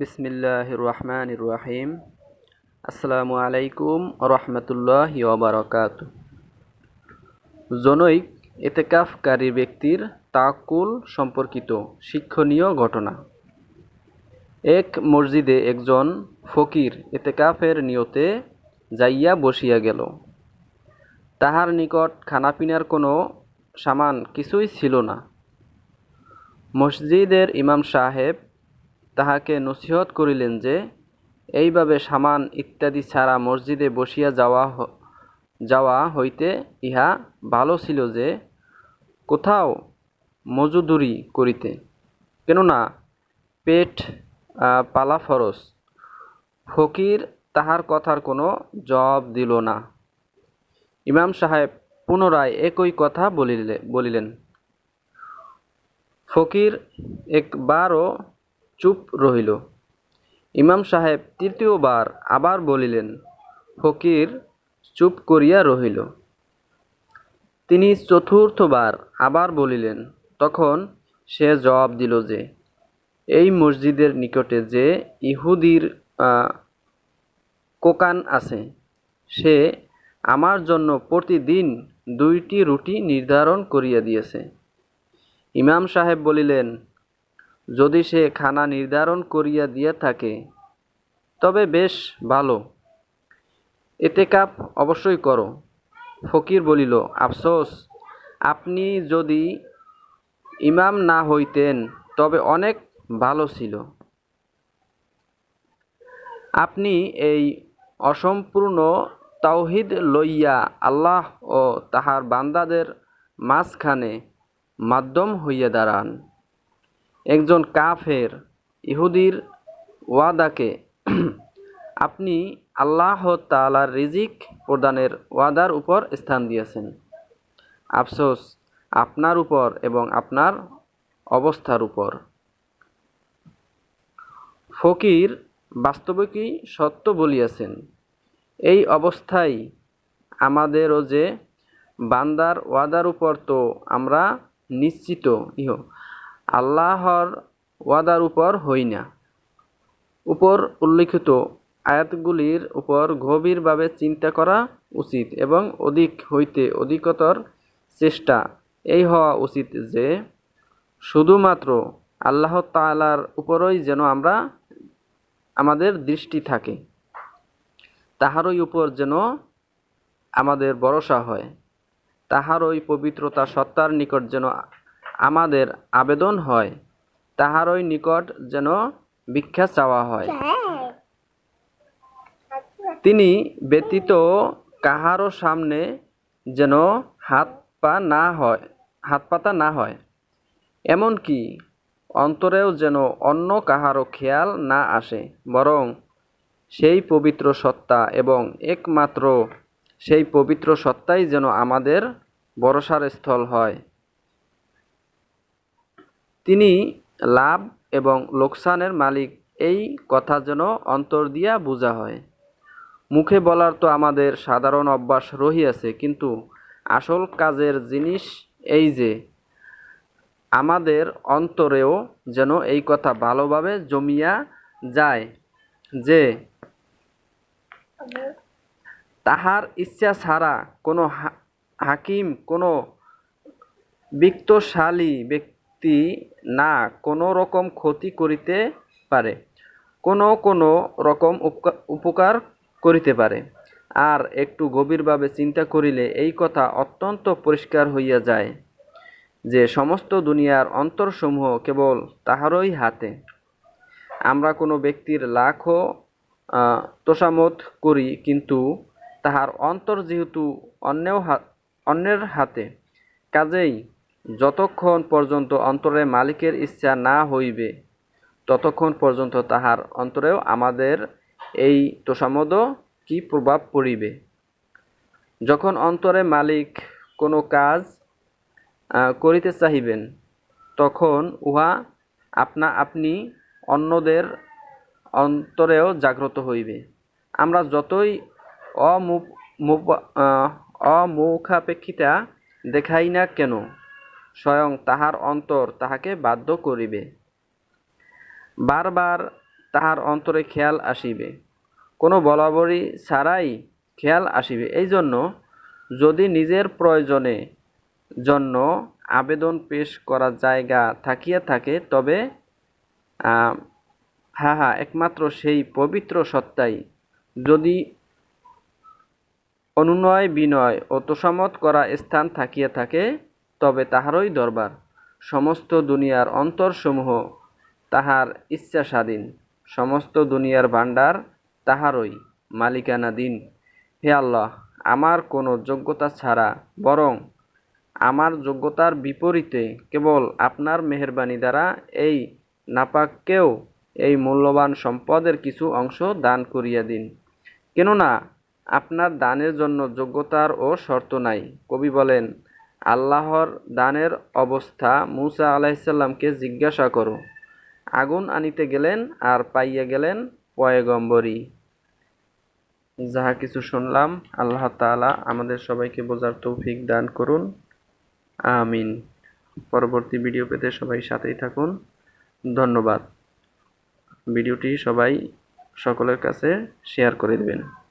বিসমিল্লাহ রহমান রাহিম আসসালামু আলাইকুম রহমতুল্লাহ ওবরাকাত জনৈক এতেকাফকারী ব্যক্তির তাকুল সম্পর্কিত শিক্ষণীয় ঘটনা। এক মসজিদে একজন ফকির এতেকাফের নিয়তে যাইয়া বসিয়া গেল। তাহার নিকট খানাপিনার কোনো সামান কিছুই ছিল না। মসজিদের ইমাম সাহেব তাহাকে নসিহত করিলেন যে, এইভাবে সামান ইত্যাদি ছাড়া মসজিদে বসিয়া যাওয়া যাওয়া হইতে ইহা ভালো ছিল যে, কোথাও মজুদুরি করিতে। কেননা, পেট পালা ফরজ। ফকির তাহার কথার কোনো জবাব দিল না। ইমাম সাহেব পুনরায় একই কথা বলিলে, বলিলেন, ফকির একবারও চুপ রহিল। ইমাম সাহেব তৃতীয়বার আবার বলিলেন, ফকির চুপ করিয়া রহিল। তিনি চতুর্থবার আবার বলিলেন, তখন সে জবাব দিল যে, এই মসজিদের নিকটে যে ইহুদির কোকান আছে, সে আমার জন্য প্রতিদিন দুইটি রুটি নির্ধারণ করিয়া দিয়েছে। ইমাম সাহেব বলিলেন যদি সে খানা নির্ধারণ করিয়া দিয়া থাকে, তবে বেশ ভালো। এতে কাপ অবশ্যই করো। ফকির বলিল, আফসোস, আপনি যদি ইমাম না হইতেন, তবে অনেক ভালো ছিল। আপনি এই অসম্পূর্ণ তাওহিদ লইয়া আল্লাহ ও তাহার বান্দাদের মাঝখানে মাধ্যম হইয়া দাঁড়ান। একজন কাফের ইহুদির ওয়াদাকে আপনি আল্লাহ তালার রিজিক প্রদানের ওয়াদার উপর স্থান দিয়েছেন। আফসোস, আপনার উপর এবং আপনার অবস্থার উপর। ফকির বাস্তবিকই সত্য বলিয়াছেন, এই অবস্থায় আমাদেরও যে বান্দার ওয়াদার উপর তো আমরা নিশ্চিত, ইহ আল্লাহর ওয়াদার উপর হই না। উপর উল্লিখিত আয়াতগুলির উপর গভীরভাবে চিন্তা করা উচিত এবং অধিক হইতে অধিকতর চেষ্টা। এই হওয়া উচিত যে, শুধুমাত্র আল্লাহ তালার উপরই যেন আমরা আমাদের দৃষ্টি থাকে, তাহারই উপর যেন আমাদের ভরসা হয়, তাহারই পবিত্রতা সত্তার নিকট যেন আমাদের আবেদন হয়, তাহারই নিকট যেন ভিক্ষা চাওয়া হয়। তিনি ব্যতীত কাহারও সামনে যেন হাত পা না হয়, হাত পাতা না হয়। এমনকি অন্তরেও যেন অন্য কাহারও খেয়াল না আসে, বরং সেই পবিত্র সত্তা এবং একমাত্র সেই পবিত্র সত্তাই যেন আমাদের ভরসার স্থল হয়। তিনি লাভ এবং লোকসানের মালিক। এই কথা যেন অন্তর দিয়া বোঝা হয়। মুখে বলার তো আমাদের সাধারণ অভ্যাস রহিয়াছে, কিন্তু আসল কাজের জিনিস এই যে, আমাদের অন্তরেও যেন এই কথা ভালোভাবে জমিয়া যায় যে, তাহার ইচ্ছা ছাড়া কোনো হাকিম, কোনো বিত্তশালী ব্যক্তি না কোনো রকম ক্ষতি করিতে পারে, কোনো কোনো রকম উপকা- উপকার করিতে পারে। আর একটু গভীরভাবে চিন্তা করিলে এই কথা অত্যন্ত পরিষ্কার হইয়া যায় যে সমস্ত দুনিয়ার অন্তরসমূহ কেবল তাহারই হাতে। আমরা কোনো ব্যক্তির লাখও তোষামত করি কিন্তু তাহার অন্তর যেহেতু অন্যেও অন্যের হাতে। কাজেই যতক্ষণ পর্যন্ত অন্তরে মালিকের ইচ্ছা না হইবে, ততক্ষণ পর্যন্ত তাহার অন্তরেও আমাদের এই তোষামদও কি প্রভাব পড়িবে? যখন অন্তরে মালিক কোনো কাজ করিতে চাহিবেন, তখন উহা আপনা আপনি অন্যদের অন্তরেও জাগ্রত হইবে। আমরা যতই অমুখাপেক্ষিতা দেখাই না কেন স্বয়ং তাহার অন্তর তাহাকে বাধ্য করিবে। বারবার তাহার অন্তরে খেয়াল আসিবে। কোনো বলাবলি ছাড়াই খেয়াল আসিবে। এই জন্য যদি নিজের প্রয়োজনে জন্য আবেদন পেশ করা জায়গা থাকিয়া থাকে তবে আহ, হা হা একমাত্র সেই পবিত্র সত্তাই। যদি অনুনয় বিনয় ও তোষামত করা স্থান থাকিয়া থাকে তবে তাহারই দরবার, সমস্ত দুনিয়ার অন্তরসমূহ তাহার ইচ্ছা স্বাধীন সমস্ত দুনিয়ার ভাণ্ডার তাহারই মালিকানাধীন। হে আল্লাহ, আমার কোনো যোগ্যতা ছাড়া বরং আমার যোগ্যতার বিপরীতে কেবল আপনার মেহেরবানি দ্বারা এই নাপাককেও এই মূল্যবান সম্পদের কিছু অংশ দান করিয়া দিন। কেননা, আপনার দানের জন্য যোগ্যতার ও শর্ত নাই। কবি বলেন আল্লাহর দানের অবস্থা মুসা আলাইসাল্লামকে জিজ্ঞাসা করো। আগুন আনিতে গেলেন আর পাইয়া গেলেন পয়গম্বরী যাহা কিছু শুনলাম, আল্লাহ তাআলা আমাদের সবাইকে বোঝার তৌফিক দান করুন। আমিন। পরবর্তী ভিডিও পেতে সবাই সাথেই থাকুন। ধন্যবাদ। ভিডিওটি সবাই সকলের কাছে শেয়ার করে দেবেন।